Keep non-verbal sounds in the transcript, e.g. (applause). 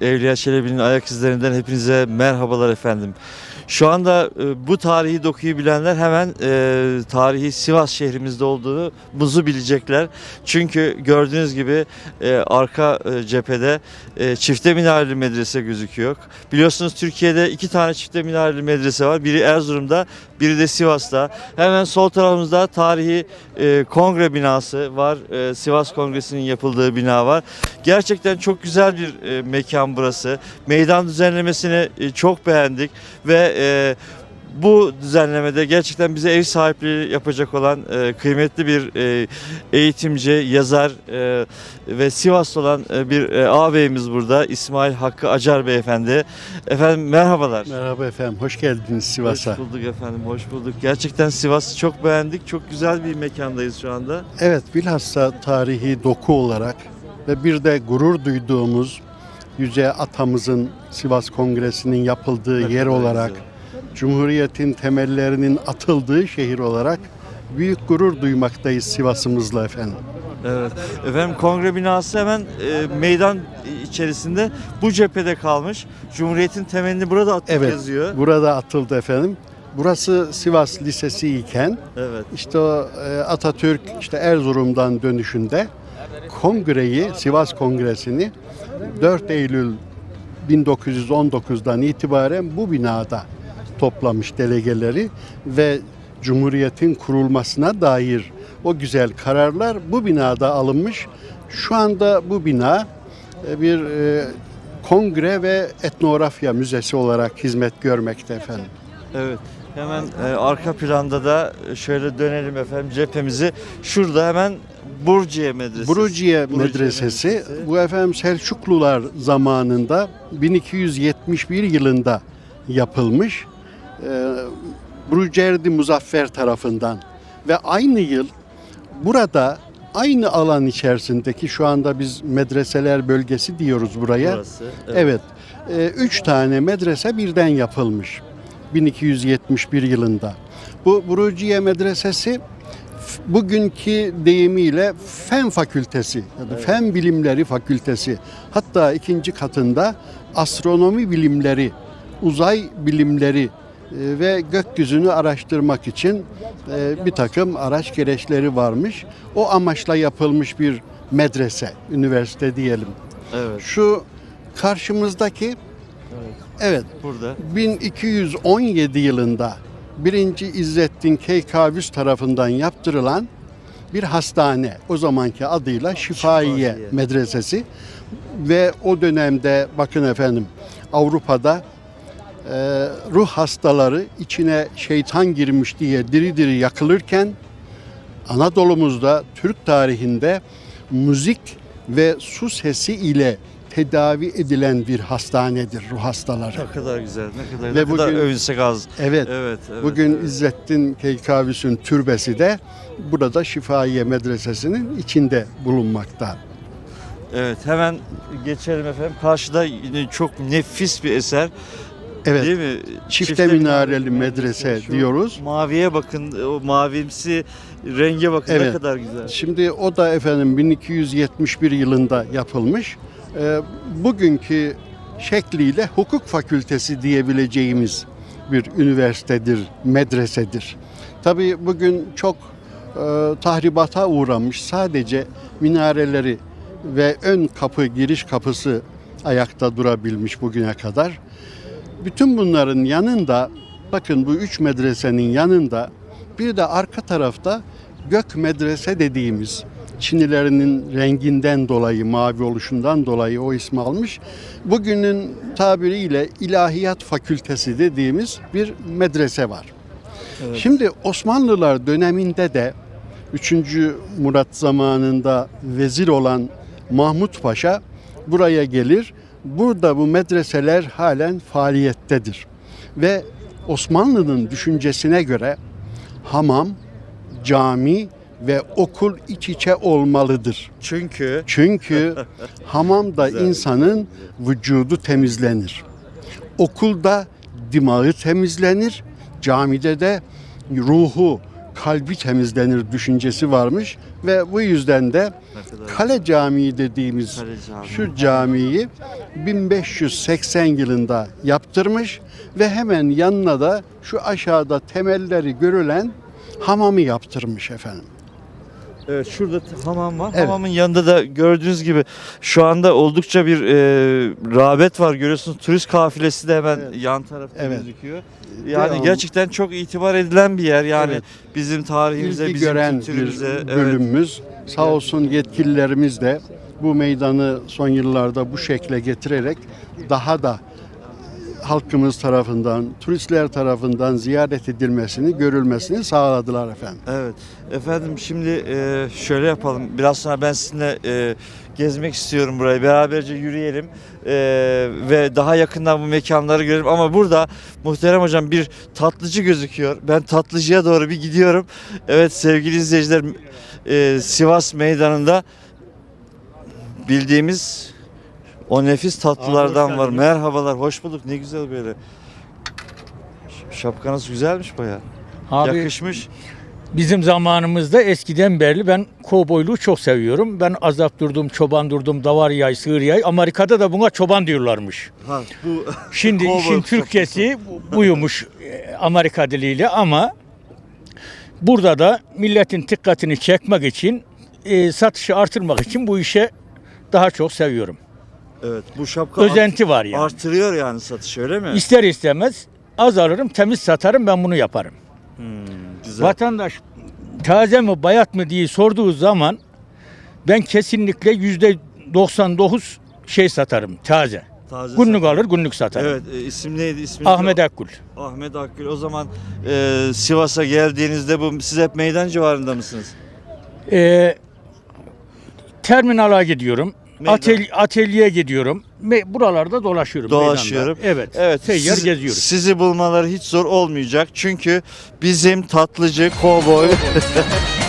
Evliya Çelebi'nin ayak izlerinden hepinize merhabalar efendim. Şu anda e, bu tarihi dokuyu bilenler hemen e, tarihi Sivas şehrimizde olduğumuzu bilecekler. Çünkü gördüğünüz gibi e, arka e, cephede e, çifte minareli medrese gözüküyor. Biliyorsunuz Türkiye'de iki tane çifte minareli medrese var. Biri Erzurum'da, biri de Sivas'ta. Hemen sol tarafımızda tarihi e, kongre binası var. E, Sivas Kongresi'nin yapıldığı bina var. Gerçekten çok güzel bir e, mekan burası. Meydan düzenlemesini e, çok beğendik ve e, bu düzenlemede gerçekten bize ev sahipliği yapacak olan e, kıymetli bir e, eğitimci, yazar e, ve Sivas'ta olan e, bir e, ağabeyimiz burada. İsmail Hakkı Acar Beyefendi. Efendim merhabalar. Merhaba efendim, hoş geldiniz Sivas'a. Hoş bulduk efendim, hoş bulduk. Gerçekten Sivas'ı çok beğendik. Çok güzel bir mekandayız şu anda. Evet, bilhassa tarihi doku olarak ve bir de gurur duyduğumuz Yüce Atamızın Sivas Kongresi'nin yapıldığı yer olarak. Cumhuriyet'in temellerinin atıldığı şehir olarak büyük gurur duymaktayız Sivas'ımızla efendim. Evet. Efendim kongre binası hemen e, meydan içerisinde bu cephede kalmış. Cumhuriyet'in temelini burada attık Evet, yazıyor. burada atıldı efendim. Burası Sivas Lisesi iken Evet. işte o e, Atatürk işte Erzurum'dan dönüşünde kongreyi, Sivas Kongresi'ni 4 Eylül 1919'dan itibaren bu binada toplamış delegeleri ve Cumhuriyet'in kurulmasına dair o güzel kararlar bu binada alınmış. Şu anda bu bina e, bir e, kongre ve etnografya müzesi olarak hizmet görmekte efendim. Evet. Hemen e, arka planda da şöyle dönelim efendim cephemizi. Şurada hemen Burciye Medresesi. Buruciye Buruciye Medresesi Medresesi. bu efendim Selçuklular zamanında 1271 yılında yapılmış. Ee, Brucerdi Muzaffer tarafından ve aynı yıl burada aynı alan içerisindeki şu anda biz medreseler bölgesi diyoruz buraya. Burası. Evet. e, üç tane medrese birden yapılmış. 1271 yılında. Bu Buruciye Medresesi bugünkü deyimiyle Fen Fakültesi ya da Evet. Fen Bilimleri Fakültesi. Hatta ikinci katında astronomi bilimleri, uzay bilimleri e, ve gökyüzünü araştırmak için e, bir takım araç gereçleri varmış. O amaçla yapılmış bir medrese, üniversite diyelim. Evet. Şu karşımızdaki Evet. evet Burada. 1217 yılında 1. İzzettin Keykavüs tarafından yaptırılan bir hastane. O zamanki adıyla Şifaiye, Şifaiye. Medresesi ve o dönemde bakın efendim Avrupa'da e, ruh hastaları içine şeytan girmiş diye diri diri yakılırken Anadolu'muzda Türk tarihinde müzik ve su sesi ile tedavi edilen bir hastanedir ruh hastaları. Ne kadar güzel, ne kadar, Ve ne kadar bugün- övünsek az. Evet. Evet, evet. Bugün evet. İzzettin Keykavüs'ün türbesi de burada Şifaiye Medresesi'nin içinde bulunmakta. Evet, hemen geçelim efendim. Karşıda çok nefis bir eser. Evet. Değil mi? Çifte minareli medrese Şu diyoruz. Maviye bakın, o mavimsi renge bakın ne Evet. kadar güzel. Şimdi o da efendim 1271 yılında yapılmış. Ee, bugünkü şekliyle hukuk fakültesi diyebileceğimiz bir üniversitedir, medresedir. Tabii bugün çok e, tahribata uğramış. Sadece minareleri ve ön kapı, giriş kapısı ayakta durabilmiş bugüne kadar. Bütün bunların yanında bakın bu üç medresenin yanında bir de arka tarafta gök medrese dediğimiz Çinilerinin renginden dolayı, mavi oluşundan dolayı o ismi almış. Bugünün tabiriyle ilahiyat fakültesi dediğimiz bir medrese var. Evet. Şimdi Osmanlılar döneminde de 3. Murat zamanında vezir olan Mahmut Paşa buraya gelir. Burada bu medreseler halen faaliyettedir. Ve Osmanlı'nın düşüncesine göre hamam, cami ve okul iç içe olmalıdır. Çünkü Çünkü (laughs) hamamda insanın vücudu temizlenir. Okulda dimağı temizlenir. Camide de ruhu, kalbi temizlenir düşüncesi varmış ve bu yüzden de Kale Camii dediğimiz Kale Camii. şu camiyi 1580 yılında yaptırmış ve hemen yanına da şu aşağıda temelleri görülen hamamı yaptırmış efendim. Evet şurada hamam var. Evet. Hamamın yanında da gördüğünüz gibi şu anda oldukça bir e, rağbet var. Görüyorsunuz turist kafilesi de hemen Evet. yan tarafta Evet. gözüküyor. Yani Devam- gerçekten çok itibar edilen bir yer. Yani Evet. bizim tarihimize, ilgi bizim gören kültürümüze. bir evet. bölümümüz. Sağ olsun yetkililerimiz de bu meydanı son yıllarda bu şekle getirerek daha da halkımız tarafından, turistler tarafından ziyaret edilmesini, görülmesini sağladılar efendim. Evet. Efendim şimdi e, şöyle yapalım. Biraz sonra ben sizinle e, gezmek istiyorum burayı. Beraberce yürüyelim e, ve daha yakından bu mekanları görelim. Ama burada muhterem hocam bir tatlıcı gözüküyor. Ben tatlıcıya doğru bir gidiyorum. Evet sevgili izleyiciler Sivas meydanında bildiğimiz o nefis tatlılardan Abi, hoş var. geldiniz. Merhabalar, hoş bulduk. Ne güzel böyle. Şapkanız güzelmiş bayağı. Abi Yakışmış. bizim zamanımızda eskiden beri ben kovboyluğu çok seviyorum. Ben azap durdum, çoban durdum, davar yay, sığır yay. Amerika'da da buna çoban diyorlarmış. Ha, bu (laughs) Şimdi Kovboy işin Türkçesi bu- buymuş e, Amerika diliyle ama burada da milletin dikkatini çekmek için, e, satışı artırmak için bu işe daha çok seviyorum. Evet bu şapka Özenti var yani. artırıyor yani satış öyle mi? İster istemez az alırım, temiz satarım ben bunu yaparım. Hmm, güzel. Vatandaş taze mi bayat mı diye sorduğu zaman ben kesinlikle yüzde 99 şey satarım taze. Taze Günlük satış. alır günlük satarım. Evet e, isim neydi? İsminiz Ahmet? Akgül. Ahmet Akgül. O zaman e, Sivas'a geldiğinizde bu siz hep meydan civarında mısınız? Ee, terminala gidiyorum. Meydan. Atel, atölyeye gidiyorum. Me- Buralarda dolaşıyorum. Dolaşıyorum. meydanda. Evet. Evet. Seyyar siz- geziyoruz. Sizi bulmaları hiç zor olmayacak. Çünkü bizim tatlıcı kovboy (laughs)